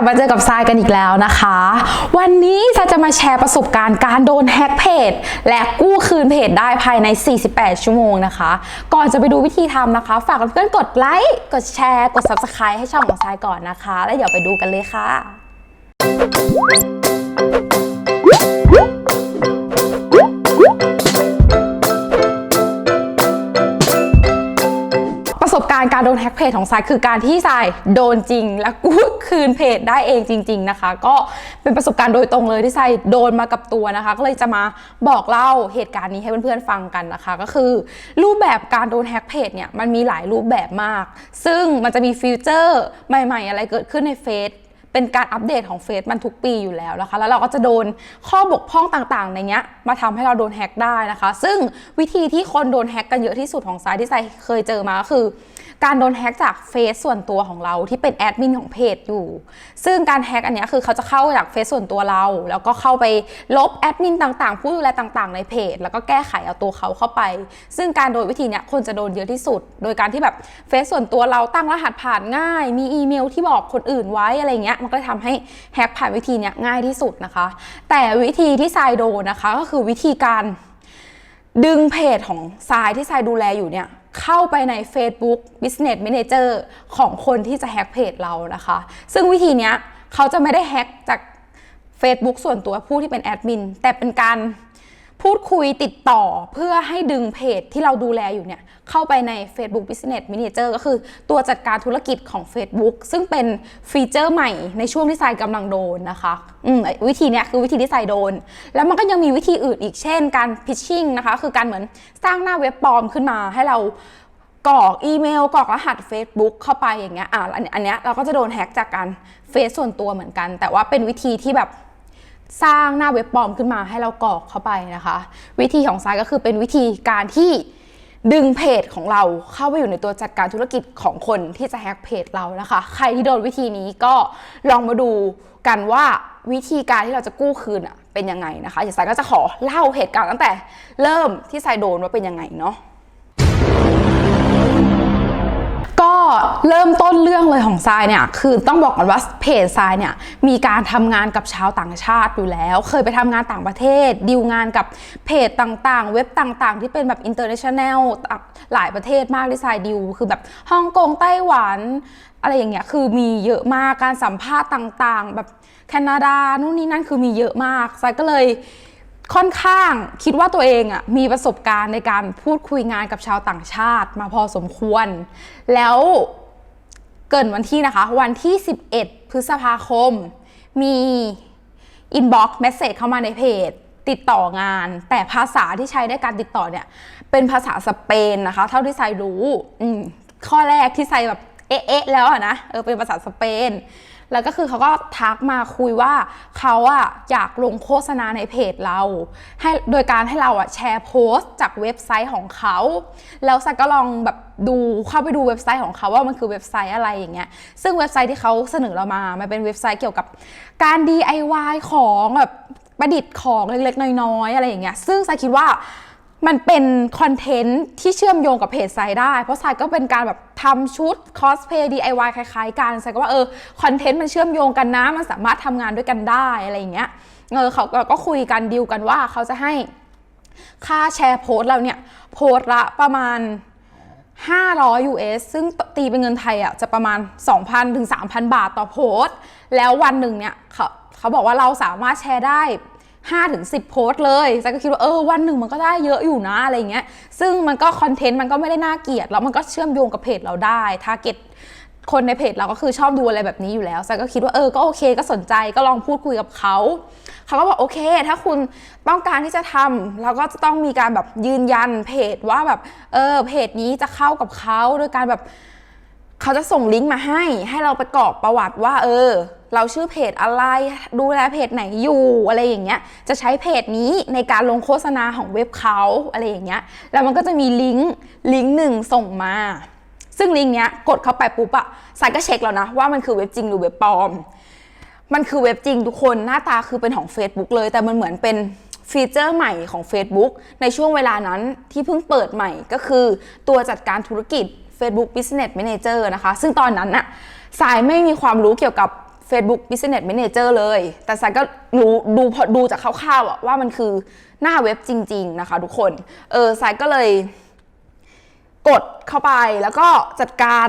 ลับมาเจอกับทรายกันอีกแล้วนะคะ วันนี้ทรายจะมาแชร์ประสบการณ์การโดนแฮ็กเพจ และกู้คืนเพจได้ภายใน 48 ชั่วโมงนะคะ ก่อนจะไปดูวิธีทำนะคะ ฝากเพื่อนกดไลค์กดแชร์กด subscribe ให้ช่องของทรายก่อนนะคะ แล้วเดี๋ยวไปดูกันเลยค่ะ การการโดนแฮ็กเพจของทรายคือการที่ทรายโดนจริง และกู้คืนเพจได้เองจริง ๆนะคะ ก็เป็นประสบการณ์โดยตรงเลยที่ทรายโดนมากับตัวนะคะ ก็เลยจะมาบอกเล่าเหตุการณ์นี้ให้เพื่อนๆฟังกันนะคะ ก็คือรูปแบบการโดนแฮ็กเพจเนี่ยมันมีหลายรูปแบบมาก ซึ่งมันจะมีฟีเจอร์ใหม่ ๆ อะไรเกิดขึ้นในเฟซเป็นการอัปเดตของเฟซมันทุกปีอยู่แล้วนะคะ แล้วเราก็จะโดนข้อบกพร่องต่างๆ ในเนี้ยมาทำให้เราโดนแฮ็กได้นะคะ ซึ่งวิธีที่คนโดนแฮ็กกันเยอะที่สุดของไซต์ที่ไซเคยเจอมาก็คือ การโดนแฮ็กจากเฟซส่วนตัวของเราที่เป็นแอดมินของเพจอยู่ ซึ่งการแฮ็กอันนี้คือเขาจะเข้าจากเฟซส่วนตัวเรา แล้วก็เข้าไปลบแอดมินต่างๆ ผู้ดูแลต่างๆ ในเพจ แล้วก็แก้ไขเอาตัวเขาเข้าไป ซึ่งการโดนวิธีนี้คนจะโดนเยอะที่สุด โดยการที่แบบเฟซส่วนตัวเราตั้งรหัสผ่านง่าย มีอีเมลที่บอกคนอื่นไว้อะไรเงี้ย มันก็เลยทำให้แฮ็กผ่านวิธีนี้ง่ายที่สุดนะคะ แต่วิธีที่ทรายโดนนะคะก็คือวิธีการดึงเพจของทรายที่ทรายดูแลอยู่เนี่ย เข้าไปใน Facebook Business Manager ของคนที่จะแฮ็กเพจเรานะคะ ซึ่งวิธีนี้เขาจะไม่ได้แฮ็กจาก Facebook ส่วนตัวผู้ที่เป็นแอดมินแต่เป็นการ พูดคุยติดต่อเพื่อให้ดึงเพจที่เราดูแลอยู่เนี่ย เข้าไปใน Facebook Business Manager ก็คือตัวจัดการธุรกิจของ Facebook ซึ่งเป็นฟีเจอร์ใหม่ในช่วงที่ทรายกำลังโดนนะคะอืมวิธีเนี้ยคือวิธีที่ทรายโดน แล้วมันก็ยังมีวิธีอื่นอีกเช่น การ pitching นะคะคือการเหมือนสร้างหน้าเว็บปลอมขึ้นมาให้เรากรอกอีเมลกรอกรหัส Facebook เข้าไปอย่างเงี้ยอะอันนเนี้ยเราก็จะโดนแฮ็กจากการเฟซส่วนตัวเหมือนกัน แต่ว่าเป็นวิธีที่แบบ สร้างหน้าเว็บปลอมขึ้นมาให้เรากรอกเข้าไปนะคะ วิธีของซายก็คือเป็นวิธีการที่ดึงเพจของเราเข้าไปอยู่ในตัวจัดการธุรกิจของคนที่จะแฮกเพจเรานะคะ ใครที่โดนวิธีนี้ก็ลองมาดูกันว่าวิธีการที่เราจะกู้คืนอะเป็นยังไงนะคะเดี๋ยวสายก็จะขอเล่าเหตุการณ์ตั้งแต่เริ่มที่สายโดนว่าเป็นยังไงเนาะ ก็เริ่มต้นเรื่องเลยของทรายเนี่ยคือต้องบอกก่อนว่าเพจทรายเนี่ยมีการทำงานกับชาวต่างชาติอยู่แล้ว เคยไปทำงานต่างประเทศดีลงานกับเพจต่างๆ เว็บต่างๆ ที่เป็นแบบอินเตอร์เนชั่นแนลหลายประเทศมากที่ทรายดีลคือแบบฮ่องกงไต้หวันอะไรอย่างเงี้ยคือมีเยอะมากการสัมภาษณ์ต่างๆ แบบแคนาดานู่นนี่นั่นคือมีเยอะมากทรายก็เลย ค่อนข้างคิดว่าตัวเองอะมีประสบการณ์ในการพูดคุยงานกับชาวต่างชาติมาพอสมควร แล้วเกินวันที่นะคะ วันที่ 11 พฤษภาคม มีอินบ็อกซ์เมสเซจเข้ามาในเพจ ติดต่องาน แต่ภาษาที่ใช้ในการติดต่อเนี่ย เป็นภาษาสเปนนะคะ เท่าที่ไซรู้อืมข้อแรกที่ไซแบบเอ๊ะแล้วอะนะเออเป็นภาษาสเปน แล้วก็คือเขาก็ทักมาคุยว่าเขาอะอยากลงโฆษณาในเพจเรา ให้โดยการให้เราอะแชร์โพสต์จากเว็บไซต์ของเขาแล้วสักก็ลองแบบดูเข้าไปดูเว็บไซต์ของเขาว่ามันคือเว็บไซต์อะไรอย่างเงี้ยซึ่งเว็บไซต์ที่เขาเสนอเรามามันเป็นเว็บไซต์เกี่ยวกับการ DIY ของแบบประดิษฐ์ของเล็กๆ น้อยๆ อะไรอย่างเงี้ยซึ่งสักคิดว่า มันเป็นคอนเทนต์ที่เชื่อมโยงกับเพจไซได้ เพราะไซก็เป็นการแบบทำชุดคอสเพย์ DIY คล้ายๆกันไซก็ว่าเออคอนเทนต์มันเชื่อมโยงกันนะ มันสามารถทำงานด้วยกันได้อะไรอย่างเงี้ยเออเขาก็คุยกันดีลกันว่าเขาจะให้ค่าแชร์โพสต์เราเนี่ยโพสต์ละประมาณ 500 US ซึ่งตีเป็นเงินไทยอะจะประมาณ 2,000ถึง3,000 บาทต่อโพสต์แล้ววันหนึ่งเนี่ยเขาเขาบอกว่าเราสามารถแชร์ได้ 5ถึง10 โพสต์เลยแซก็คิดว่าเออวันหนึ่งมันก็ได้เยอะอยู่นะอะไรเงี้ย ซึ่งมันก็คอนเทนต์มันก็ไม่ได้น่าเกลียดแล้วมันก็เชื่อมโยงกับเพจเราได้ทาร์เก็ตคนในเพจเราก็คือชอบดูอะไรแบบนี้อยู่แล้วแซก็คิดว่าเออก็โอเคก็สนใจก็ลองพูดคุยกับเขาเขาก็บอกโอเค ถ้าคุณต้องการที่จะทำเราก็จะต้องมีการแบบยืนยันเพจว่าแบบเออเพจนี้จะเข้ากับเขาโดยการแบบเขาจะส่งลิงก์มาให้ ให้เราไปกรอกประวัติว่า เออ เราชื่อเพจอะไรดูแลเพจไหนอยู่อะไรอย่างเงี้ยจะใช้เพจนี้ในการลงโฆษณาของเว็บเขาอะไรอย่างเงี้ยแล้วมันก็จะมีลิงก์ลิงก์หนึ่งส่งมา ซึ่งลิงก์เนี้ยกดเข้าไปปุ๊บอะสายก็เช็คแล้วนะว่ามันคือเว็บจริงหรือเว็บปลอม มันคือเว็บจริงทุกคนหน้าตาคือเป็นของ Facebook เลย แต่มันเหมือนเป็นฟีเจอร์ใหม่ของ Facebook ในช่วงเวลานั้นที่เพิ่งเปิดใหม่ก็คือตัวจัดการธุรกิจ Facebook Business Manager นะคะ ซึ่งตอนนั้นน่ะสายไม่มีความรู้เกี่ยวกับ Facebook Business Manager เลย แต่สายก็รู้ดูพอดูจากคร่าวๆว่ามันคือหน้าเว็บจริง ๆ นะคะทุกคน เออสายก็เลยกดเข้าไปแล้วก็จัดการ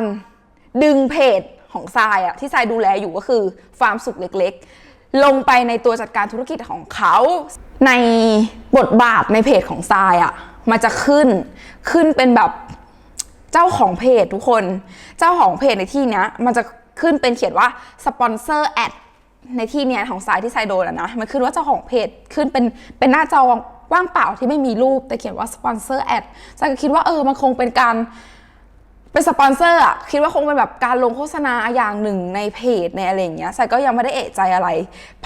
ดึงเพจของทรายอะที่ทรายดูแลอยู่ก็คือฟาร์มสุขเล็กๆ ลงไปในตัวจัดการธุรกิจของเขา ในบทบาทในเพจของทรายอะมันจะขึ้นขึ้นเป็นแบบเจ้าของเพจทุกคน เจ้าของเพจในที่นี้มันจะ ขึ้นเป็นเขียนว่าสปอนเซอร์แอดในที่เนี้ยของทรายที่ทรายโดนอะนะมันขึ้นว่าเจ้าของเพจขึ้นเป็นเป็นหน้าจอว่างเปล่าที่ไม่มีรูปแต่เขียนว่าสปอนเซอร์แอดทรายก็คิดว่าเออมันคงเป็นการเป็นสปอนเซอร์อะคิดว่าคงเป็นแบบการลงโฆษณาอย่างหนึ่งในเพจในอะไรอย่างเงี้ยใส่ก็ยังไม่ได้เอะใจอะไร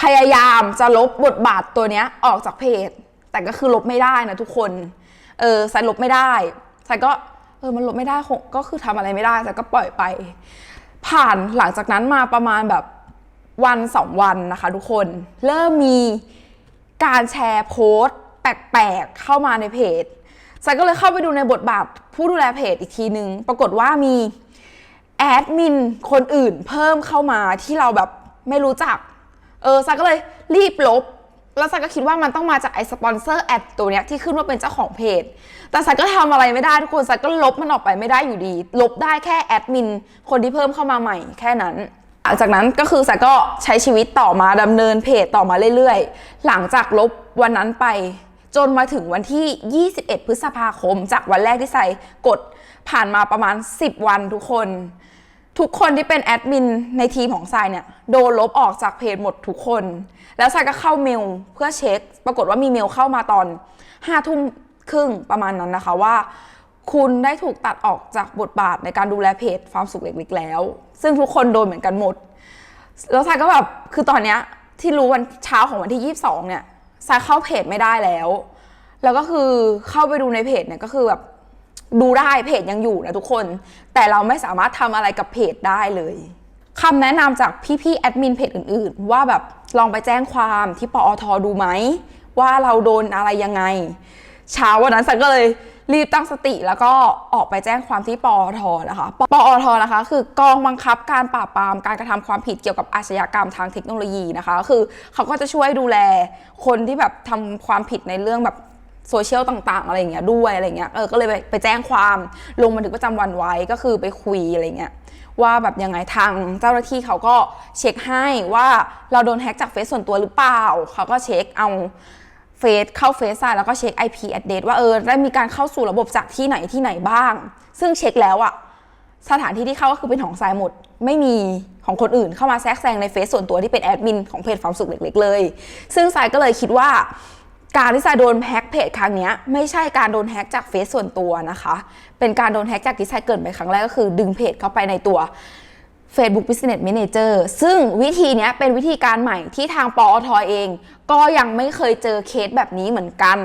พยายามจะลบบทบาทตัวเนี้ยออกจากเพจ แต่ก็คือลบไม่ได้นะทุกคนเออใส่ลบไม่ได้ใส่ก็เออมันลบไม่ได้ก็คือทำอะไรไม่ได้ใส่ก็ปล่อยไป ผ่านหลังจากนั้นมาประมาณแบบวันสองวันนะคะทุกคน เริ่มมีการแชร์โพสต์แปลกๆเข้ามาในเพจสายก็เลยเข้าไปดูในบทบาทผู้ดูแลเพจอีกทีนึง ปรากฏว่ามีแอดมินคนอื่นเพิ่มเข้ามาที่เราแบบไม่รู้จัก เออสายก็เลยรีบลบ แล้วสายก็คิดว่ามันต้องมาจากไอ้สปอนเซอร์แอดตัวเนี้ยที่ขึ้นว่าเป็นเจ้าของเพจ แต่สายก็ทำอะไรไม่ได้ทุกคนสายก็ลบมันออกไปไม่ได้อยู่ดี ลบได้แค่แอดมินคนที่เพิ่มเข้ามาใหม่แค่นั้นหลังจากนั้นก็คือสายก็ใช้ชีวิตต่อมาดำเนินเพจต่อมาเรื่อยๆ หลังจากลบวันนั้นไป จนมาถึงวันที่ 21 พฤษภาคม จากวันแรกที่ใส่กดผ่านมาประมาณ 10 วันทุกคน ทุกคนที่เป็นแอดมินในทีมของทรายเนี่ยโดนลบออกจากเพจหมดทุกคน แล้วทรายก็เข้าเมลเพื่อเช็ค ปรากฏว่ามีเมลเข้ามาตอน5ทุ่มครึ่งประมาณนั้นนะคะว่า คุณได้ถูกตัดออกจากบทบาทในการดูแลเพจฟาร์มสุขเล็กๆแล้ว ซึ่งทุกคนโดนเหมือนกันหมด แล้วทรายก็แบบคือตอนเนี้ยที่รู้วันเช้าของวันที่ 22 เนี่ยทรายเข้าเพจไม่ได้แล้ว แล้วก็คือเข้าไปดูในเพจเนี่ยก็คือแบบ ดูได้เพจยังอยู่นะทุกคน แต่เราไม่สามารถทำอะไรกับเพจได้เลยคำแนะนำจากพี่ๆแอดมินเพจอื่นๆ ว่าแบบลองไปแจ้งความที่ปอทดูไหม ว่าเราโดนอะไรยังไง เช้าวันนั้นสันก็เลยรีบตั้งสติแล้วก็ออกไปแจ้งความที่ปอทนะคะปปอทนะคะ คือกองบังคับการปราบปรามการกระทำความผิดเกี่ยวกับอาชญากรรมทางเทคโนโลยีนะคะ คือเขาก็จะช่วยดูแลคนที่แบบทำความผิดในเรื่องแบบ โซเชียลต่างๆ อะไรอย่างเงี้ยด้วยอะไรเงี้ยเออก็เลยไปไปแจ้งความลงบันทึกประจำวันไว้ก็คือไปคุยอะไรเงี้ยว่าแบบยังไงทางเจ้าหน้าที่เขาก็เช็คให้ว่าเราโดนแฮ็กจากเฟซส่วนตัวหรือเปล่า เขาก็เช็คเอาเฟซเข้าเฟซไซแล้วก็เช็ค IP address ว่าเออได้มีการเข้าสู่ระบบจากที่ไหนที่ไหนบ้าง ซึ่งเช็คแล้วอะสถานที่ที่เข้าก็คือเป็นของทรายหมด ไม่มีของคนอื่นเข้ามาแทรกแซงในเฟซส่วนตัวที่เป็นแอดมินของเพจฟาร์มสุขเล็กๆเลย ซึ่งทรายก็เลยคิดว่า การที่ซายโดนแฮ็กเพจครั้งนี้ไม่ใช่การโดนแฮ็กจากเฟซส่วนตัวนะคะ เป็นการโดนแฮ็กจากที่ซายเกิดไปครั้งแรกก็คือดึงเพจเข้าไปในตัว Facebook Business Manager ซึ่งวิธีนี้เป็นวิธีการใหม่ที่ทางปอทเอง ก็ยังไม่เคยเจอเคสแบบนี้เหมือนกัน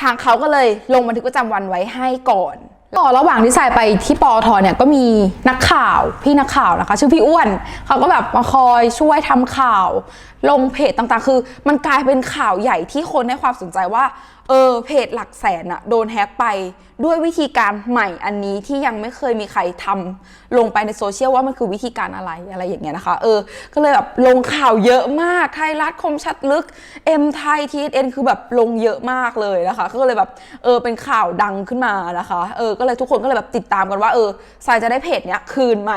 ทางเขาก็เลยลงบันทึกประจำวันไว้ให้ก่อน ก็ระหว่างที่สายไปที่ปอทเนี่ยก็มีนักข่าวพี่นักข่าวนะคะ ชื่อพี่อ้วนเขาก็แบบมาคอยช่วยทำข่าว ลงเพจต่างๆ คือ มันกลายเป็นข่าวใหญ่ที่คนให้ความสนใจว่าเออเพจหลักแสนอะโดนแฮ็กไปด้วยวิธีการใหม่อันนี้ที่ยังไม่เคยมีใครทำลงไปในโซเชียลว่ามันคือวิธีการอะไรอะไรอย่างเงี้ยนะคะเออก็เลยแบบลงข่าวเยอะมากไทยรัฐคมชัดลึกเอ็มไทยทีเอ็นคือแบบลงเยอะมากเลยนะคะก็เลยแบบเออเป็นข่าวดังขึ้นมานะคะเออก็เลยทุกคนก็เลยแบบติดตามกันว่าเออสายจะได้เพจเนี้ยคืนไหม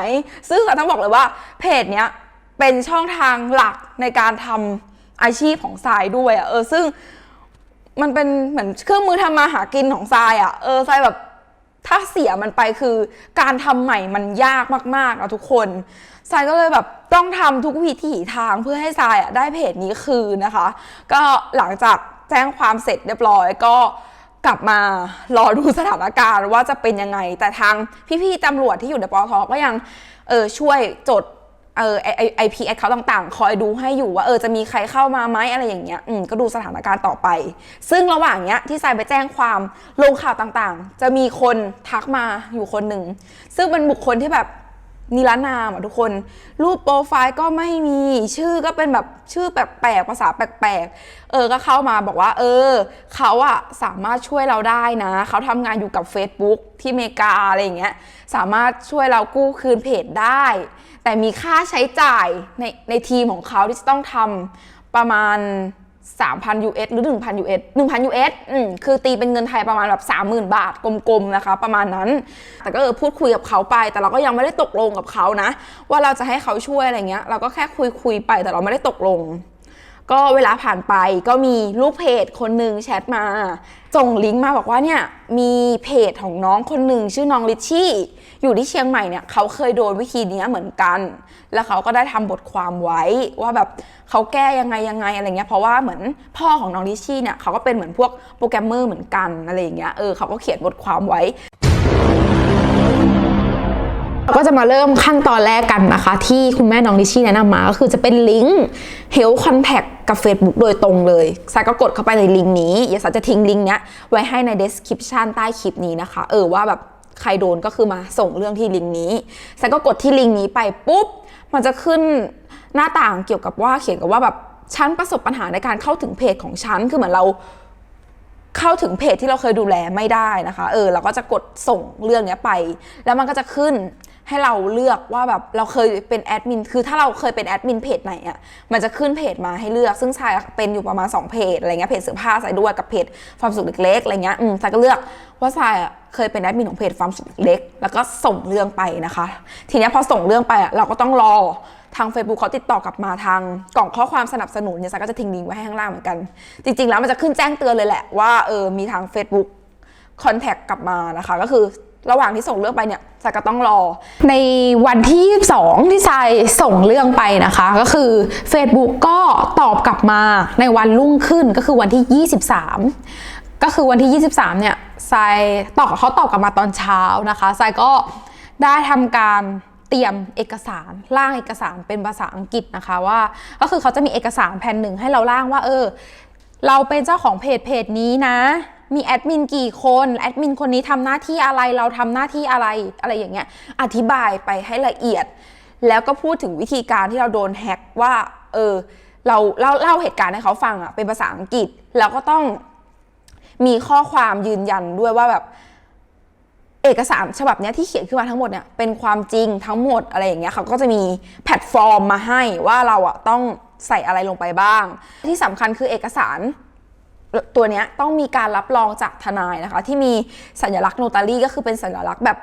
ซึ่งสายต้องบอกเลยว่าเพจเนี้ยเป็นช่องทางหลักในการทำอาชีพของสายด้วยอะเออซึ่ง มันเป็นเหมือนเครื่องมือทำมาหากินของทรายอะ่ะ เออทรายแบบถ้าเสียมันไปคือการทำใหม่มันยากมากๆอะทุกคนทรายก็เลยแบบต้องทำทุกวิถีทางเพื่อให้ทรายอะได้เพจนี้คืนนะคะ ก็หลังจากแจ้งความเสร็จเรียบร้อยก็กลับมารอดูสถานการณ์ว่าจะเป็นยังไง แต่ทางพี่ๆตำรวจที่อยู่ในปอทก็ยังเออช่วยจด เออไอไอพีแอคเคาต่างๆ คอยดูให้อยู่ว่าเออจะมีใครเข้ามาไหมอะไรอย่างเงี้ยอืมก็ดูสถานการณ์ต่อไป ซึ่งระหว่างเนี้ยที่ทรายไปแจ้งความลงข่าวต่างๆ จะมีคนทักมาอยู่คนหนึ่ง ซึ่งเป็นบุคคลที่แบบนิรนามอะทุกคน รูปโปรไฟล์ก็ไม่มีชื่อก็เป็นแบบชื่อแปลกๆภาษาแปลกๆเออก็เข้ามาบอกว่า เออเขาอะสามารถช่วยเราได้นะ เขาทำงานอยู่กับ Facebook ที่อเมริกาอะไรอย่างเงี้ยสามารถช่วยเรากู้คืนเพจได้ แต่มีค่าใช้จ่ายในในทีมของเขาที่จะต้องทำประมาณ 3,000 US หรือ 1,000 US 1,000 US อืมคือตีเป็นเงินไทยประมาณแบบ 30,000 บาทกลมๆนะคะ ประมาณนั้น แต่ก็เออพูดคุยกับเขาไป แต่เราก็ยังไม่ได้ตกลงกับเขานะ ว่าเราจะให้เขาช่วยอะไรเงี้ย เราก็แค่คุยคุยๆไปแต่เราไม่ได้ตกลง ก็เวลาผ่านไปก็มีลูกเพจคนหนึ่งแชทมา ส่งลิงก์มาบอกว่าเนี่ยมีเพจของน้องคนหนึ่งชื่อน้องลิชชี่ อยู่ที่เชียงใหม่เนี่ยเขาเคยโดนวิธีนี้เหมือนกัน แล้วเขาก็ได้ทำบทความไว้ว่าแบบเขาแก้ยังไงยังไงอะไรเงี้ยเพราะว่าเหมือนพ่อของน้องลิชี่เนี่ยเขาก็เป็นเหมือนพวกโปรแกรมเมอร์เหมือนกันอะไรอย่างเงี้ยเออเขาก็เขียนบทความไว้ก็จะมาเริ่มขั้นตอนแรกกันนะคะ ที่คุณแม่น้องลิชี่แนะนำมา ก็คือจะเป็นลิงก์ Health Contact กับ Facebook โดยตรงเลยซายก็กดเข้าไปในลิงก์นี้เดี๋ยวซายจะทิ้งลิงก์เนี้ยไว้ให้ใน description ใต้คลิปนี้นะคะ เออว่าแบบ ใครโดนก็คือมาส่งเรื่องที่ลิงก์นี้แซนก็กดที่ลิงก์นี้ไปปุ๊บ มันจะขึ้นหน้าต่างเกี่ยวกับว่าเขียนกับว่าแบบฉันประสบปัญหาในการเข้าถึงเพจของฉันคือเหมือนเราเข้าถึงเพจที่เราเคยดูแลไม่ได้นะคะ เออเราก็จะกดส่งเรื่องนี้ไป แล้วมันก็จะขึ้น ให้เราเลือกว่าแบบเราเคยเป็นแอดมินคือถ้าเราเคยเป็นแอดมินเพจไหนอะ่ะมันจะขึ้นเพจมาให้เลือกซึ่งชายเป็นอยู่ประมาณ 2 เพจอะไรเงี้ยเพจเสื้อผ้าใส่ด้วยกับเพจความสุขเล็กๆอะไรเงี้ยอืมชายก็เลือกว่าชายอะเคยเป็นแอดมินของเพจความสุขเล็กๆแล้วก็ส่งเรื่องไปนะคะ ทีนี้พอส่งเรื่องไปอะเราก็ต้องรอทาง Facebook เขาติดต่อกลับมาทางกล่องข้อความสนับสนุนเนี่ยซายก็จะทิ้งลิงก์ไว้ให้ข้างล่างเหมือนกัน จริง ๆ แล้วมันจะขึ้นแจ้งเตือนเลยแหละว่าเออมีทาง Facebook คอนแทคกลับมานะคะ ก็คือ ระหว่างที่ส่งเรื่องไปเนี่ยซายก็ต้องรอ ในวันที่ 22 ที่ทรายส่งเรื่องไปนะคะ ก็คือ Facebook ก็ตอบกลับมาในวันรุ่งขึ้นก็คือวันที่ 23 ก็คือวันที่ 23 เนี่ยทรายตอบเขาตอบกลับมาตอนเช้านะคะทรายก็ได้ทำการเตรียมเอกสารร่างเอกสารเป็นภาษาอังกฤษนะคะว่า ก็คือเขาจะมีเอกสารแผ่นหนึ่งให้เราร่างว่า เออ เราเป็นเจ้าของเพจเพจนี้นะ มีแอดมินกี่คนแอดมินคนนี้ทำหน้าที่อะไรเราทำหน้าที่อะไรอะไรอย่างเงี้ยอธิบายไปให้ละเอียด แล้วก็พูดถึงวิธีการที่เราโดนแฮ็กว่าเออเราเล่าเล่าเหตุการณ์ให้เขาฟังอะเป็นภาษาอังกฤษ แล้วก็ต้องมีข้อความยืนยันด้วยว่าแบบเอกสารฉบับนี้ที่เขียนขึ้นมาทั้งหมดเนี่ยเป็นความจริงทั้งหมดอะไรอย่างเงี้ยเขาก็จะมีแพลตฟอร์มมาให้ว่าเราอะต้องใส่อะไรลงไปบ้าง ที่สำคัญคือเอกสาร ตัวเนี้ยต้องมีการรับรองจากทนายนะคะ ที่มีสัญลักษณ์โนตารีก็คือเป็นสัญลักษณ์แบบ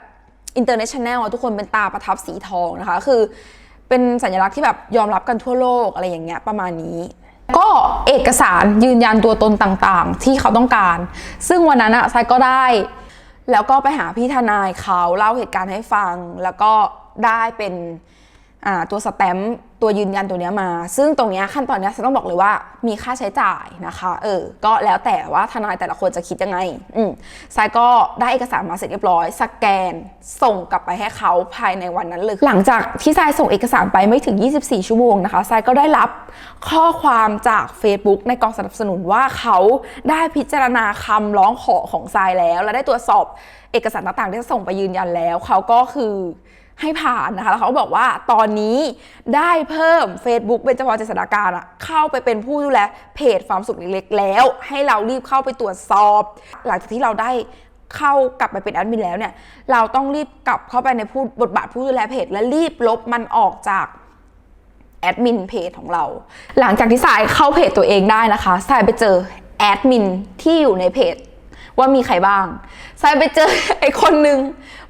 international อะทุกคนเป็นตาประทับสีทองนะคะ คือเป็นสัญลักษณ์ที่แบบยอมรับกันทั่วโลกอะไรอย่างเงี้ยประมาณนี้ ก็เอกสารยืนยันตัวตนต่างๆ ที่เขาต้องการ ซึ่งวันนั้นอะทรายก็ได้ แล้วก็ไปหาพี่ทนายเขาเล่าเหตุการณ์ให้ฟัง แล้วก็ได้เป็น ตัวสแตมป์ตัวยืนยันตัวเนี้ยมา ซึ่งตรงเนี้ยขั้นตอนเนี้ยฉันต้องบอกเลยว่ามีค่าใช้จ่ายนะคะเออก็แล้วแต่ว่าทนายแต่ละคนจะคิดยังไงอืมทรายก็ได้เอกสารมาเสร็จเรียบร้อย สแกนส่งกลับไปให้เขาภายในวันนั้นเลย หลังจากที่ทรายส่งเอกสารไปไม่ถึง 24 ชั่วโมงนะคะทรายก็ได้รับข้อความจาก Facebook ในกองสนับสนุนว่าเขาได้พิจารณาคำร้องขอของทรายแล้ว และได้ตรวจสอบเอกสารต่างๆ ที่ส่งไปยืนยันแล้ว เขาก็คือ ให้ผ่านนะคะ แล้วเขาก็บอกว่าตอนนี้ได้เพิ่ม Facebook เป็นเฉพาะเจษฎาการอะเข้าไปเป็นผู้ดูแลเพจฟาร์มสุขเล็กๆแล้ว ให้เรารีบเข้าไปตรวจสอบ หลังจากที่เราได้เข้ากลับไปเป็นแอดมินแล้วเนี่ย เราต้องรีบกลับเข้าไปในผู้บทบาทผู้ดูแลเพจ และรีบลบมันออกจากแอดมินเพจของเรา หลังจากที่สายเข้าเพจตัวเองได้นะคะ สายไปเจอแอดมินที่อยู่ในเพจ ว่ามีใครบ้างสายไปเจอไอ้คนหนึ่ง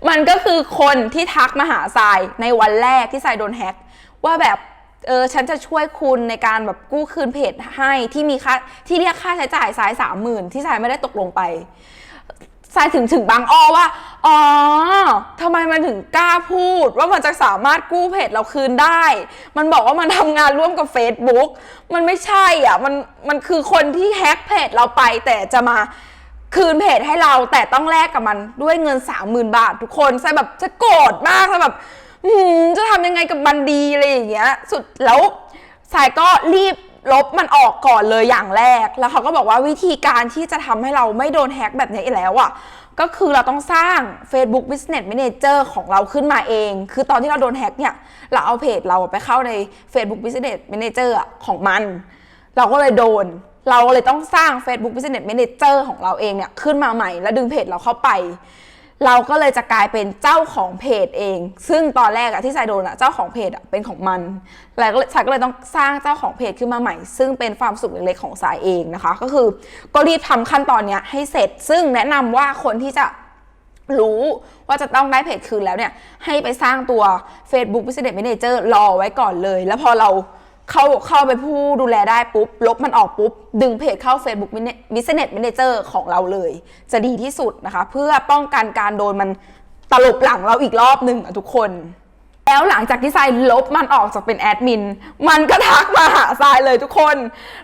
มันก็คือคนที่ทักมาหาสายในวันแรกที่สายโดนแฮ็กว่าแบบเออฉันจะช่วยคุณในการแบบกู้คืนเพจให้ที่มีค่าที่เรียกค่าใช้จ่ายสายสามหมื่นที่สายไม่ได้ตกลงไปสายถึงถึงบางอ้อว่า อ๋อทำไมมันถึงกล้าพูด ว่ามันจะสามารถกู้เพจเราคืนได้ มันบอกว่ามันทำงานร่วมกับ Facebook มันไม่ใช่อะ มันมันคือคนที่แฮ็กเพจเราไปแต่จะมา คืนเพจให้เราแต่ต้องแลกกับมันด้วยเงิน 30,000 บาททุกคนสายแบบจะโกรธมากสายแบบจะทำยังไงกับมันดีอะไรอย่างเงี้ย สุดแล้วสายก็รีบลบมันออกก่อนเลยอย่างแรก แล้วเขาก็บอกว่าวิธีการที่จะทำให้เราไม่โดนแฮ็กแบบนี้อีกแล้วอะ ก็คือเราต้องสร้าง Facebook Business Manager ของเราขึ้นมาเอง คือตอนที่เราโดนแฮ็กเนี่ย เราเอาเพจเราไปเข้าใน Facebook Business Manager ของมัน เราก็เลยโดน เราเลยต้องสร้าง Facebook Business Manager ของเราเองเนี่ยขึ้นมาใหม่ แล้วดึงเพจเราเข้าไป เราก็เลยจะกลายเป็นเจ้าของเพจเอง ซึ่งตอนแรกอะที่สายโดนอะเจ้าของเพจอะเป็นของมันแล้วก็สายก็เลยต้องสร้างเจ้าของเพจขึ้นมาใหม่ ซึ่งเป็นความสุขเล็กๆของสายเองนะคะ ก็คือก็รีบทำขั้นตอนเนี้ยให้เสร็จ ซึ่งแนะนำว่าคนที่จะรู้ว่าจะต้องได้เพจคืนแล้วเนี่ยให้ไปสร้างตัว Facebook Business Manager รอไว้ก่อนเลย แล้วพอเรา เข้าเข้าไปผู้ดูแลได้ปุ๊บ ลบมันออกปุ๊บ ดึงเพจเข้า Facebook Business Manager ของเราเลย จะดีที่สุดนะคะ เพื่อป้องกันการโดนมันตลบหลังเราอีกรอบหนึ่งอะทุกคน แล้วหลังจากที่ทรายลบมันออกจากเป็นแอดมิน มันก็ทักมาหาทรายเลยทุกคน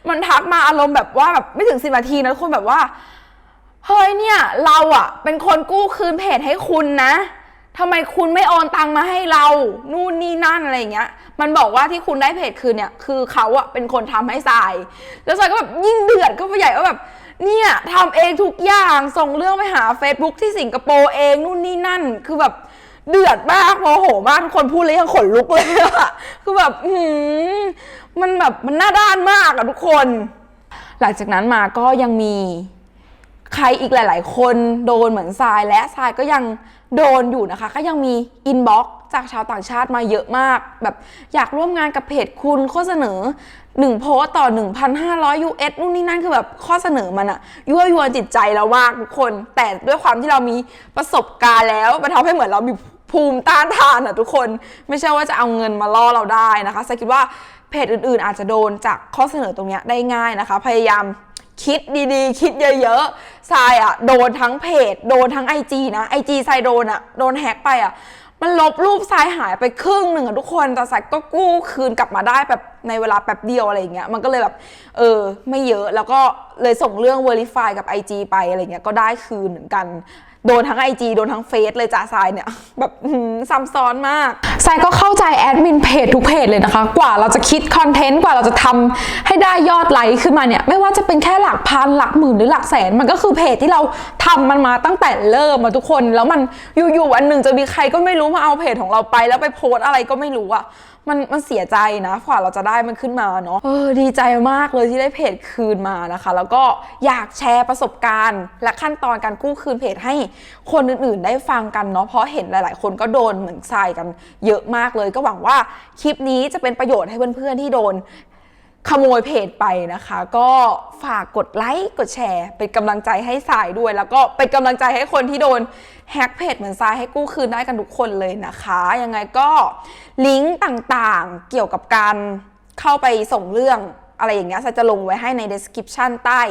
มันทักมาอารมณ์แบบว่าแบบไม่ถึงสิบนาทีนะทุกคนแบบว่า เฮ้ยเนี่ย เราอะเป็นคนกู้คืนเพจให้คุณนะ ทำไมคุณไม่โอนตังมาให้เรา นู่นนี่นั่นอะไรอย่างเงี้ย มันบอกว่าที่คุณได้เพจคืนเนี่ย คือเขาอะเป็นคนทำให้ทราย แล้วทรายก็แบบยิ่งเดือดก็ไปใหญ่ว่าแบบ เนี่ยทำเองทุกอย่าง ส่งเรื่องไปหา Facebook ที่สิงคโปร์เอง นู่นนี่นั่น คือแบบเดือดมากโมโหมากทุกคนพูดเลยยังขนลุกเลยอะคือแบบอือหือมันแบบมันหน้าด้านมากอะทุกคน หลังจากนั้นมาก็ยังมี ใครอีกหลาย ๆ คนโดนเหมือนทรายและทรายก็ยังโดนอยู่นะคะ ก็ยังมีอินบ็อกจากชาวต่างชาติมาเยอะมาก แบบอยากร่วมงานกับเพจคุณข้อเสนอ 1 โพสต์ต่อ 1,500 US นู่นนี่นั่นคือแบบข้อเสนอมันอะยั่วยวนจิตใจเรามากทุกคน แต่ด้วยความที่เรามีประสบการณ์แล้วมันทำให้เหมือนเรามีภูมิต้านทานอะทุกคน ไม่ใช่ว่าจะเอาเงินมาล่อเราได้นะคะทรายคิดว่าเพจอื่น ๆ อาจจะโดนจากข้อเสนอตรงเนี้ยได้ง่ายนะคะ พยายาม คิดดีๆ คิดเยอะๆทรายอะโดนทั้งเพจ โดนทั้งไอจีนะไอจีทรายโดนอะโดนแฮ็กไปอะมันลบรูปทรายหายไปครึ่งหนึ่งอะทุกคนแต่ทรายก็กู้คืนกลับมาได้แบบในเวลาแป๊บเดียวอะไรเงี้ยมันก็เลยแบบเออไม่เยอะแล้วก็เลยส่งเรื่อง Verify กับ IG ไปอะไรเงี้ยก็ได้คืนเหมือนกัน โดนทั้ง IG โดนทั้งเฟซเลยจ้าทรายเนี่ย แบบซ้ำซ้อนมากทรายก็เข้าใจแอดมินเพจทุกเพจเลยนะคะ กว่าเราจะคิดคอนเทนต์กว่าเราจะทำให้ได้ยอดไลค์ขึ้นมาเนี่ย ไม่ว่าจะเป็นแค่หลักพันหลักหมื่นหรือหลักแสน มันก็คือเพจที่เราทำมันมาตั้งแต่เริ่มมาทุกคน แล้วมันอยู่ๆวันหนึ่งจะมีใครก็ไม่รู้มาเอาเพจของเราไป แล้วไปโพสต์อะไรก็ไม่รู้อะ มันมันเสียใจนะกว่าเราจะได้มันขึ้นมาเนาะเออดีใจมากเลยที่ได้เพจคืนมานะคะ แล้วก็อยากแชร์ประสบการณ์ และขั้นตอนการกู้คืนเพจให้คนอื่นๆ ได้ฟังกันเนาะเพราะเห็นหลาย ๆ คนก็โดนเหมือนทรายกันเยอะมากเลย ก็หวังว่าคลิปนี้จะเป็นประโยชน์ให้เพื่อนๆที่โดน ขโมยเพจไปนะคะ ก็ฝากกดไลค์กดแชร์ เป็นกำลังใจให้สายด้วย แล้วก็เป็นกำลังใจให้คนที่โดนแฮ็กเพจเหมือนสายให้กู้คืนได้กันทุกคนเลยนะคะ ยังไงก็ลิงก์ต่างๆเกี่ยวกับการเข้าไปส่งเรื่องอะไรอย่างเงี้ยทรายจะลงไว้ให้ใน description ใต้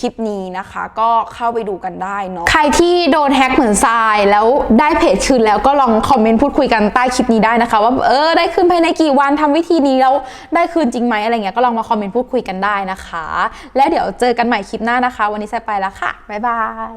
คลิปนี้นะคะก็เข้าไปดูกันได้เนาะใครที่โดนแฮ็กเหมือนทรายแล้วได้เพจคืนแล้วก็ลองคอมเมนต์พูดคุยกันใต้คลิปนี้ได้นะคะ ว่าเออได้คืนภายในกี่วันทำวิธีนี้แล้วได้คืนจริงไหมอะไรเงี้ยก็ลองมาคอมเมนต์พูดคุยกันได้นะคะ และเดี๋ยวเจอกันใหม่คลิปหน้านะคะ วันนี้ทรายไปแล้วค่ะบ๊ายบาย